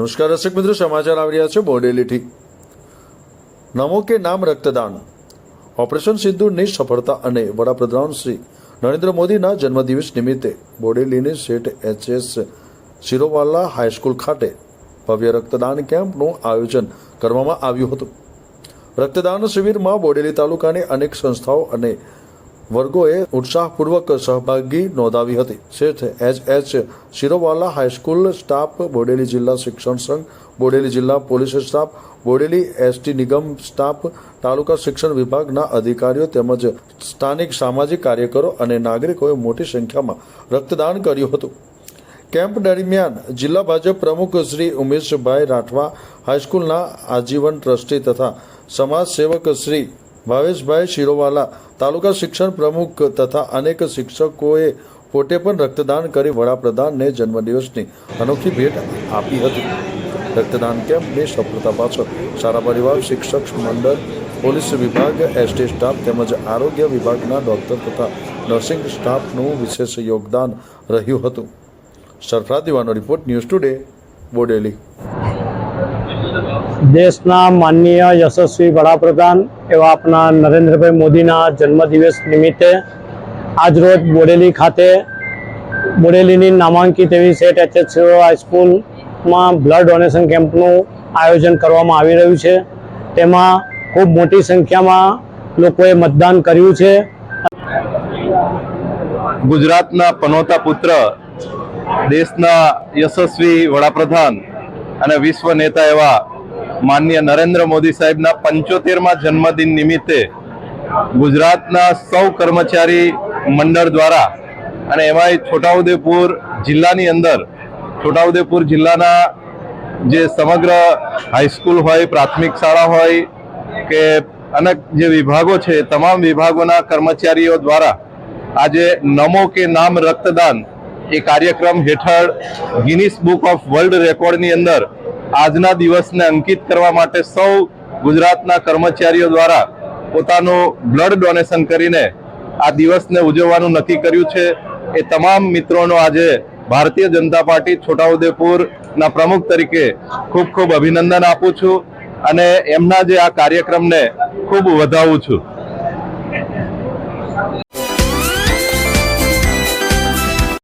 નમસ્કાર, દર્શક મિત્રો, સમાચાર આવી રહ્યા છે બોડેલીથી નમો કે નામ રક્તદાન? ઓપરેશન સિંધુની સફળતા અને વડાપ્રધાન શ્રી નરેન્દ્ર મોદીના જન્મદિવસ નિમિત્તે બોડેલીની શેઠ એચએસ શિરોવાલા હાઈસ્કૂલ ખાતે ભવ્ય રક્તદાન કેમ્પનું આયોજન કરવામાં આવ્યું હતું. રક્તદાન શિબિરમાં બોડેલી તાલુકાની અનેક સંસ્થાઓ અને વર્ગોએ ઉત્સાહપૂર્વક સહભાગી નોંધાવી હતી. Sheth H H Shirowala high school staff, Bodeli જિલ્લા શિક્ષણ સંઘ, બોડેલી જિલ્લા પોલીસ સ્ટાફ, બોડેલી એસટી નિગમ સ્ટાફ, તાલુકા શિક્ષણ વિભાગના અધિકારીઓ તેમજ સ્થાનિક સામાજિક કાર્યકરો અને નાગરિકોએ મોટી સંખ્યામાં રક્તદાન કર્યું હતું. કેમ્પ દરમિયાન જિલ્લા ભાજપ પ્રમુખ શ્રી ઉમેશભાઈ રાઠવા, હાઈસ્કૂલના આજીવન ટ્રસ્ટી તથા સમાજ સેવક શ્રી ભાવેશભાઈ શિરોવાલા, તાલુકા શિક્ષણ પ્રમુખ તથા અનેક શિક્ષકોએ પોતે પણ રક્તદાન કરી વડાપ્રધાનને જન્મદિવસની અનોખી ભેટ આપી હતી. રક્તદાન કેમ્પની સફળતા પાછળ સારા પરિવાર, શિક્ષક મંડળ, પોલીસ વિભાગ, એસટી સ્ટાફ તેમજ આરોગ્ય વિભાગના ડોક્ટર તથા નર્સિંગ સ્ટાફનું વિશેષ યોગદાન રહ્યું હતું. સરફરાદ દીવાનો રિપોર્ટ ન્યૂઝ ટુડે, બોડેલી. દેશના માનનીય યશસ્વી વડાપ્રધાન એવા આપણા નરેન્દ્રભાઈ મોદીના જન્મદિવસ નિમિત્તે આજરોજ બોડેલી ખાતે બોડેલીની નામાંકિત એવી સેટ એચએસસીઓ હાઈસ્કૂલમાં બ્લડ ડોનેશન કેમ્પનું આયોજન કરવામાં આવી રહ્યું છે. તેમાં ખૂબ મોટી સંખ્યામાં લોકોએ મતદાન કર્યું છે. ગુજરાતના પનોતા પુત્ર, દેશના યશસ્વી વડાપ્રધાન અને વિશ્વ નેતા એવા માનનીય નરેન્દ્ર મોદી સાહેબના પંચોતેરમાં જન્મદિન નિમિત્તે ગુજરાતના સૌ કર્મચારી મંડળ દ્વારા અને એમાંય છોટાઉદેપુર જિલ્લાની અંદર, છોટાઉદેપુર જિલ્લાના જે સમગ્ર હાઈસ્કૂલ હોય, પ્રાથમિક શાળા હોય કે અનેક જે વિભાગો છે, તમામ વિભાગોના કર્મચારીઓ દ્વારા આજે નમો કે નામ રક્તદાન એ કાર્યક્રમ હેઠળ ગિનિસ બુક ઓફ વર્લ્ડ રેકોર્ડની અંદર આજના દિવસને અંકિત કરવા માટે સૌ ગુજરાતના કર્મચારીઓ દ્વારા પોતાનું બ્લડ ડોનેશન કરીને આ દિવસને ઉજવવાનું નક્કી કર્યું છે. એ તમામ મિત્રોનો આજે ભારતીય જનતા પાર્ટી છોટાઉદેપુરના પ્રમુખ તરીકે ખૂબ ખૂબ અભિનંદન આપું છું અને એમના જે આ કાર્યક્રમને ખૂબ વધાવું છું.